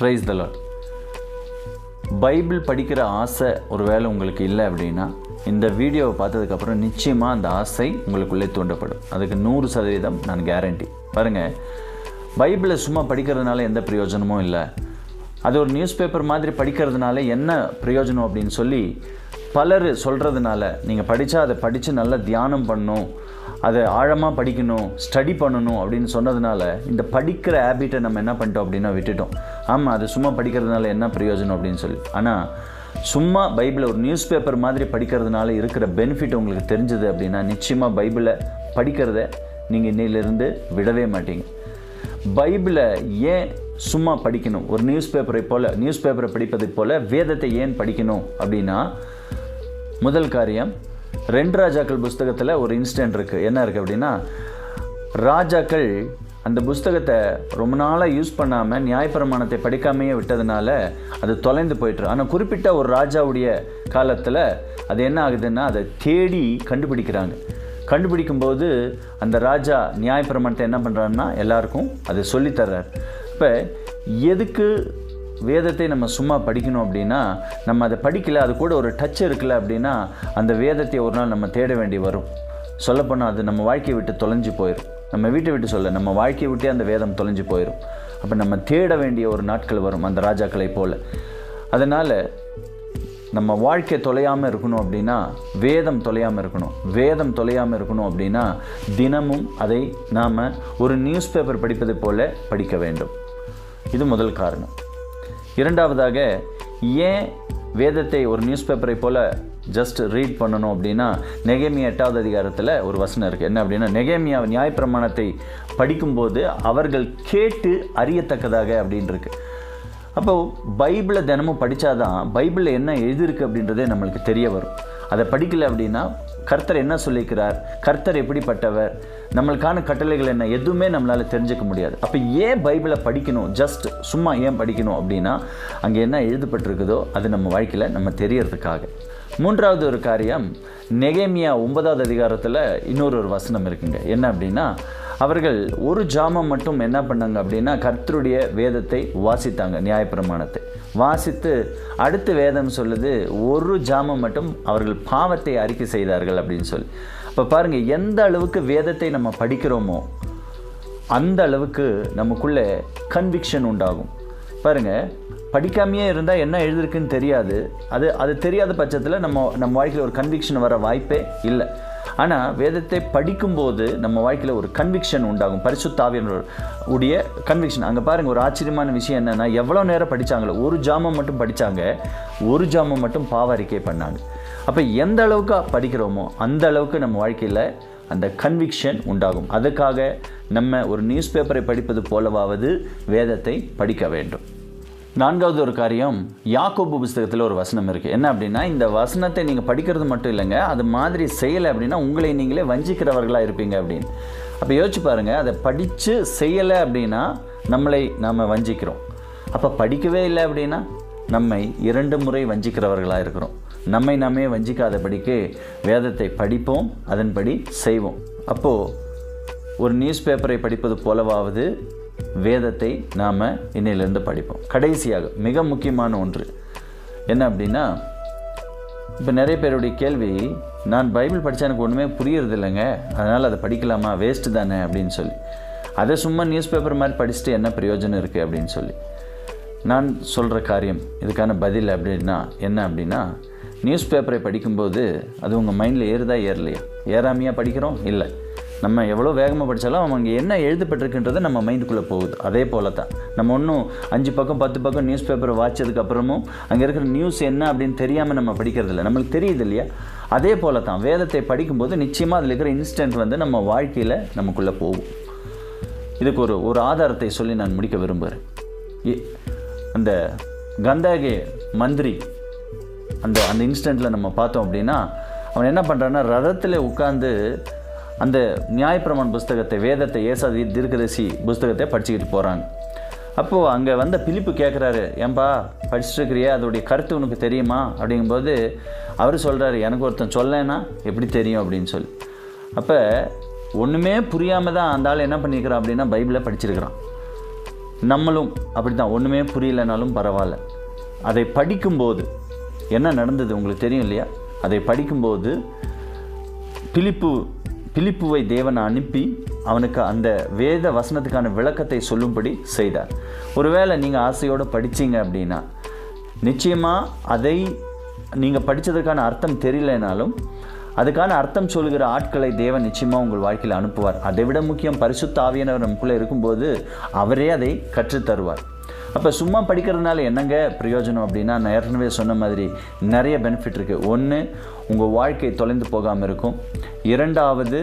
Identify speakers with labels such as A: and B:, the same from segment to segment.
A: Price த lot Bible படிக்கிற ஆசை ஒரு வேளை உங்களுக்கு இல்லை அப்படின்னா இந்த வீடியோவை பார்த்ததுக்கப்புறம் நிச்சயமாக அந்த ஆசை உங்களுக்குள்ளே தூண்டப்படும். அதுக்கு நூறு சதவீதம் நான் கேரண்டி பாருங்கள் பைபிளை சும்மா படிக்கிறதுனால எந்த பிரயோஜனமும் இல்லை. அது ஒரு நியூஸ் பேப்பர் மாதிரி படிக்கிறதுனால என்ன பிரயோஜனம் அப்படின்னு சொல்லி பலர் சொல்கிறதுனால நீங்கள் படித்தா அதை படித்து நல்லா தியானம் பண்ணும். அதை ஆழமாக படிக்கணும் ஸ்டடி பண்ணணும் அப்படின்னு சொன்னதுனால இந்த படிக்கிற ஹேபிட்டை நம்ம என்ன பண்ணிட்டோம் அப்படின்னா விட்டுட்டோம். ஆமாம் அது சும்மா படிக்கிறதுனால என்ன பிரயோஜனம் அப்படின்னு சொல்லி. ஆனால் சும்மா பைபிளை ஒரு நியூஸ் பேப்பர் மாதிரி படிக்கிறதுனால இருக்கிற பெனிஃபிட் உங்களுக்கு தெரிஞ்சது அப்படின்னா நிச்சயமாக பைபிளை படிக்கிறத நீங்கள் இன்னையிலிருந்து விடவே மாட்டீங்க. பைபிளை ஏன் சும்மா படிக்கணும்? ஒரு நியூஸ் பேப்பரை போல் நியூஸ் பேப்பரை படிப்பதை போல் வேதத்தை ஏன் படிக்கணும் அப்படின்னா முதல் காரியம் ரெண்டு ராஜாக்கள் புஸ்தகத்தில் ஒரு இன்சிடென்ட் இருக்குது என்ன இருக்குது அப்படின்னா ராஜாக்கள் அந்த புஸ்தகத்தை ரொம்ப நாளாக யூஸ் பண்ணாமல் நியாயப்பிரமாணத்தை படிக்காமையே விட்டதுனால அது தொலைந்து போயிட்டுரு ஆனால் குறிப்பிட்ட ஒரு ராஜாவுடைய காலத்தில் அது என்ன ஆகுதுன்னா அதை தேடி கண்டுபிடிக்கிறாங்க. கண்டுபிடிக்கும்போது அந்த ராஜா நியாயப்பிரமாணத்தை என்ன பண்ணுறாருன்னா எல்லாருக்கும் அதை சொல்லித்தர்றார் இப்போ எதுக்கு வேதத்தை நம்ம சும்மா படிக்கணும் அப்படின்னா நம்ம அதை படிக்கல அது கூட ஒரு டச் இருக்குல்ல அப்படின்னா அந்த வேதத்தை ஒரு நாள் நம்ம தேட வேண்டி வரும். சொல்லப்போனால் அது நம்ம வாழ்க்கையை விட்டு தொலைஞ்சு போயிடும் நம்ம வீட்டை விட்டு சொல்ல நம்ம வாழ்க்கையை விட்டே அந்த வேதம் தொலைஞ்சு போயிடும் அப்போ நம்ம தேட வேண்டிய ஒரு நாட்கள் வரும் அந்த ராஜாக்களை போல். அதனால் நம்ம வாழ்க்கை தொலையாமல் இருக்கணும் அப்படின்னா வேதம் தொலையாமல் இருக்கணும். வேதம் தொலையாமல் இருக்கணும் அப்படின்னா தினமும் அதை நாம் ஒரு நியூஸ் பேப்பர் படிப்பது போல் படிக்க வேண்டும். இது முதல் காரணம். இரண்டாவதாக ஏன் வேதத்தை ஒரு நியூஸ் பேப்பரை போல் ஜஸ்ட் ரீட் பண்ணணும் அப்படின்னா நெகேமியா எட்டாவது அதிகாரத்தில் ஒரு வசனம் இருக்குது என்ன அப்படின்னா நெகேமியா நியாயப்பிரமாணத்தை படிக்கும்போது அவர்கள் கேட்டு அறியத்தக்கதாக அப்படின்ருக்கு அப்போ பைபிளை தினமும் படித்தாதான் பைபிளில் என்ன எழுதியிருக்கு அப்படின்றதே நம்மளுக்கு தெரிய வரும். அதை படிக்கலை அப்படின்னா கர்த்தர் என்ன சொல்லிக்கிறார்? கர்த்தர் எப்படிப்பட்டவர்? நம்மளுக்கான கட்டளைகள் என்ன? எதுவுமே நம்மளால் தெரிஞ்சுக்க முடியாது. அப்போ ஏன் பைபிளை படிக்கணும்? ஜஸ்ட் சும்மா ஏன் படிக்கணும் அப்படின்னா அங்கே என்ன எழுதப்பட்டிருக்குதோ அது நம்ம வாழ்க்கையில் நம்ம தெரியறதுக்காக. மூன்றாவது ஒரு காரியம் நெகேமியா ஒன்பதாவது அதிகாரத்தில் இன்னொரு ஒரு வசனம் இருக்குங்க. என்ன அப்படின்னா அவர்கள் ஒரு ஜாமம் மட்டும் என்ன பண்ணாங்க அப்படின்னா கர்த்தருடைய வேதத்தை வாசித்தாங்க நியாயப்பிரமாணத்தை. வாசித்து அடுத்து வேதம் சொல்லுது ஒரு ஜாமம் மட்டும் அவர்கள் பாவத்தை அறிக்கை செய்தார்கள் அப்படின்னு சொல்லி. இப்போ பாருங்கள் எந்த அளவுக்கு வேதத்தை நம்ம படிக்கிறோமோ அந்த அளவுக்கு நமக்குள்ளே கன்விக்ஷன் உண்டாகும். பாருங்கள் படிக்காமையே இருந்தால் என்ன எழுதிருக்குன்னு தெரியாது. அது அது தெரியாத பட்சத்தில் நம்ம நம்ம வாழ்க்கையில் ஒரு கன்விக்ஷன் வர வாய்ப்பே இல்லை. ஆனால் வேதத்தை படிக்கும்போது நம்ம வாழ்க்கையில் ஒரு கன்விக்ஷன் உண்டாகும். பரிசுத்தாவியன் உடைய கன்விக்ஷன் அங்கே பாருங்கள் ஒரு ஆச்சரியமான விஷயம் என்னென்னா எவ்வளோ நேரம் படித்தாங்களோ ஒரு ஜாமம் மட்டும் படித்தாங்க ஒரு ஜாமம் மட்டும் பாவாரிக்கை பண்ணாங்க. அப்போ எந்த அளவுக்கு படிக்கிறோமோ அந்த அளவுக்கு நம்ம வாழ்க்கையில் அந்த கன்விக்ஷன் உண்டாகும். அதுக்காக நம்ம ஒரு நியூஸ் பேப்பரை படிப்பது போலவாவது வேதத்தை படிக்க வேண்டும். நான்காவது ஒரு காரியம் யாக்கோபு புஸ்தகத்தில் ஒரு வசனம் இருக்குது என்ன அப்படின்னா இந்த வசனத்தை நீங்கள் படிக்கிறது மட்டும் இல்லைங்க அது மாதிரி செய்யலை அப்படின்னா உங்களை நீங்களே வஞ்சிக்கிறவர்களாக இருப்பீங்க அப்படின்னு. அப்போ யோசிச்சு பாருங்கள் அதை படித்து செய்யலை அப்படின்னா நம்மளை நாம் வஞ்சிக்கிறோம். அப்போ படிக்கவே இல்லை அப்படின்னா நம்மை இரண்டு முறை வஞ்சிக்கிறவர்களாக இருக்கிறோம். நம்மை நாமே வஞ்சிக்காதபடிக்கு வேதத்தை படிப்போம் அதன்படி செய்வோம். அப்போது ஒரு நியூஸ் பேப்பரை படிப்பது போலவாவது வேதத்தை நாம் இன்னையிலேருந்து படிப்போம். கடைசியாக மிக முக்கியமான ஒன்று. என்ன அப்படின்னா இப்போ நிறைய பேருடைய கேள்வி நான் பைபிள் படித்தா எனக்கு ஒன்றுமே புரியறது இல்லைங்க அதனால் அதை படிக்கலாமா? வேஸ்ட்டு தானே அப்படின்னு சொல்லி. அதை சும்மா நியூஸ் பேப்பர் மாதிரி படிச்சுட்டு என்ன பிரயோஜனம் இருக்குது அப்படின்னு சொல்லி. நான் சொல்கிற காரியம் இதுக்கான பதில் அப்படின்னா என்ன அப்படின்னா நியூஸ் பேப்பரை படிக்கும்போது அது உங்கள் மைண்டில் ஏறுதா ஏறலையா? ஏறாமையாக படிக்கிறோம்? இல்லை. நம்ம எவ்வளோ வேகமாக படித்தாலும் அங்கே என்ன எழுதப்பட்டிருக்குன்றது நம்ம மைண்டுக்குள்ளே போகுது. அதே போல தான் நம்ம ஒன்றும் அஞ்சு பக்கம் பத்து பக்கம் நியூஸ் பேப்பரை வாய்ச்சதுக்கப்புறமும் அங்கே இருக்கிற நியூஸ் என்ன அப்படின்னு தெரியாமல் நம்ம படிக்கிறது இல்லை. நம்மளுக்கு தெரியுது இல்லையா? அதே போல தான் வேதத்தை படிக்கும்போது நிச்சயமாக அதில் இருக்கிற இன்ஸ்டன்ட் வந்து நம்ம வாழ்க்கையில் நமக்குள்ளே போகும். இதுக்கு ஒரு ஒரு ஆதாரத்தை சொல்லி நான் முடிக்க விரும்புகிறேன். இ- அந்த கந்தாகே மந்திரி அந்த அந்த இன்ஸ்டண்ட்டில் நம்ம பார்த்தோம் அப்படின்னா அவன் என்ன பண்ணுறான்னா ரதத்தில் உட்காந்து அந்த நியாயப்பிரமாண புஸ்தகத்தை வேதத்தை ஏசாதி தீர்க்கதரிசி புஸ்தகத்தை படிச்சுக்கிட்டு போகிறாங்க அப்போது அங்கே வந்த பிலிப்பு கேட்குறாரு ஏன்பா படிச்சுட்டுருக்கிறியே? அதோடைய கருத்து உனக்கு தெரியுமா? அப்படிங்கும்போது அவர் சொல்கிறாரு எனக்கு ஒருத்தன் சொல்லேன்னா எப்படி தெரியும்? அப்படின்னு சொல்லி. அப்போ ஒன்றுமே புரியாமல் தான் அந்த ஆள் என்ன பண்ணியிருக்கிறான் அப்படின்னா பைபிளை படிச்சிருக்கிறான். நம்மளும் அப்படி தான் ஒன்றுமே புரியலைனாலும் பரவாயில்ல. அதை படிக்கும்போது என்ன நடந்தது உங்களுக்கு தெரியும் இல்லையா? அதை படிக்கும்போது பிலிப்பு பிலிப்புவை தேவன் அனுப்பி அவனுக்கு அந்த வேத வசனத்துக்கான விளக்கத்தை சொல்லும்படி செய்தார். ஒருவேளை நீங்கள் ஆசையோடு படிச்சீங்க அப்படின்னா நிச்சயமாக அதை நீங்கள் படித்ததற்கான அர்த்தம் தெரியலனாலும் அதுக்கான அர்த்தம் சொல்கிற ஆட்களை தேவன் நிச்சயமாக உங்கள் வாழ்க்கையில் அனுப்புவார். அதை விட முக்கியம் பரிசுத்த ஆவியானவர் நமக்குள்ளே இருக்கும்போது அவரே அதை கற்றுத்தருவார். அப்போ சும்மா படிக்கிறதுனால என்னங்க பிரயோஜனம் அப்படின்னா நான் ஏற்கனவே சொன்ன மாதிரி நிறைய பெனிஃபிட் இருக்குது ஒன்று உங்கள் வாழ்க்கை தொலைந்து போகாமல் இருக்கும். இரண்டாவது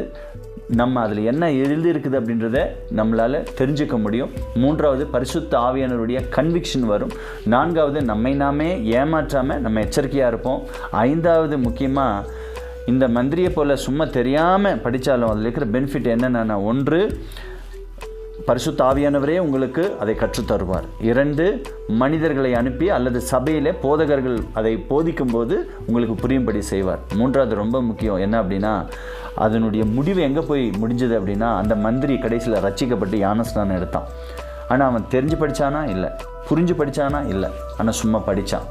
A: நம்ம அதில் என்ன எழுதியிருக்குது அப்படின்றத நம்மளால் தெரிஞ்சுக்க முடியும். மூன்றாவது பரிசுத்த ஆவியானருடைய கன்விக்ஷன் வரும். நான்காவது நம்மை நாமே ஏமாற்றாமல் நம்ம எச்சரிக்கையாக இருப்போம். ஐந்தாவது முக்கியமாக இந்த மந்திரியை போல் சும்மா தெரியாமல் படித்தாலும் அதில் இருக்கிற பெனிஃபிட் என்னென்னா ஒன்று பரிசுத்த ஆவியானவரே உங்களுக்கு அதை கற்றுத் தருவார் இரண்டு மனிதர்களை அனுப்பி அல்லது சபையிலே போதகர்கள் அதை போதிக்கும்போது உங்களுக்கு புரியும்படி செய்வார். மூன்றாவது ரொம்ப முக்கியம் என்ன அப்படின்னா அதனுடைய முடிவு எங்கே போய் முடிஞ்சது அப்படின்னா அந்த மந்திரி கடைசியில் ரச்சிக்கப்பட்டு ஞானஸ்நானம் எடுத்தான். ஆனால் அவன் தெரிஞ்சு படித்தானா இல்லை. புரிஞ்சு படித்தானா இல்லை. ஆனால் சும்மா படித்தான்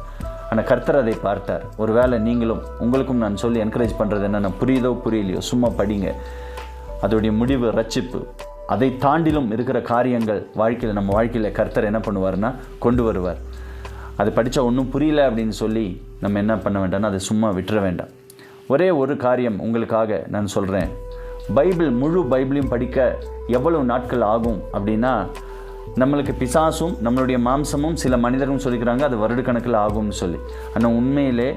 A: ஆனால் கர்த்தர் அதை பார்த்தார். ஒருவேளை நீங்களும் உங்களுக்கும் நான் சொல்லி என்கரேஜ் பண்ணுறது என்னென்ன புரியுதோ புரியலையோ சும்மா படிங்க. அதோடைய முடிவு ரச்சிப்பு அதை தாண்டிலும் இருக்கிற காரியங்கள் வாழ்க்கையில் நம்ம வாழ்க்கையில் கர்த்தர் என்ன பண்ணுவார்னா கொண்டு வருவார். அது படித்தா ஒன்றும் புரியல அப்படின்னு சொல்லி நம்ம என்ன பண்ண வேண்டாம்னா அதை சும்மா விட்டுற வேண்டாம். ஒரே ஒரு காரியம் உங்களுக்காக நான் சொல்கிறேன் பைபிள் முழு பைபிளையும் படிக்க எவ்வளவு நாட்கள் ஆகும் அப்படின்னா நம்மளுக்கு பிசாசும் நம்மளுடைய மாம்சமும் சில மனிதர்களும் சொல்லிக்கிறாங்க அது வருடக்கணக்கில் ஆகும்னு சொல்லி. ஆனால் உண்மையிலே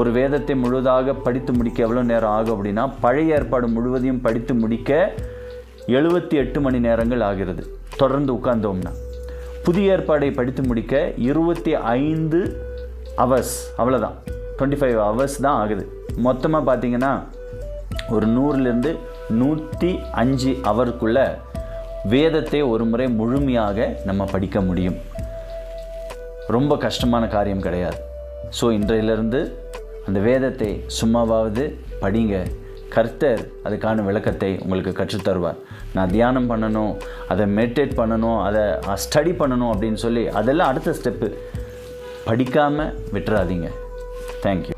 A: ஒரு வேதத்தை முழுவதாக படித்து முடிக்க எவ்வளோ நேரம் ஆகும் அப்படின்னா பழைய ஏற்பாடு முழுவதையும் படித்து முடிக்க எழுபத்தி எட்டு மணி நேரங்கள் ஆகிறது. தொடர்ந்து உட்கார்ந்தோம்னா. புதிய ஏற்பாடை படித்து முடிக்க இருபத்தி ஐந்து அவர்ஸ் அவ்வளோதான் டுவெண்ட்டி ஃபைவ் ஹவர்ஸ் தான் ஆகுது. மொத்தமாக பார்த்தீங்கன்னா ஒரு நூறுலேருந்து நூற்றி அஞ்சு ஹவருக்குள்ள வேதத்தை ஒரு முறை முழுமையாக நம்ம படிக்க முடியும். ரொம்ப கஷ்டமான காரியம் கிடையாது. ஸோ இன்றையிலிருந்து அந்த வேதத்தை சும்மாவாவது படிங்க. கர்த்தர் அதுக்கான விளக்கத்தை உங்களுக்கு கற்றுத்தருவார். நான் தியானம் பண்ணணும் அதை மெடிடேட் பண்ணணும் அதை ஸ்டடி பண்ணணும் அப்படின்னு சொல்லி அதெல்லாம் அடுத்த ஸ்டெப்பு படிக்காமல் விட்டுறாதீங்க. தேங்க்யூ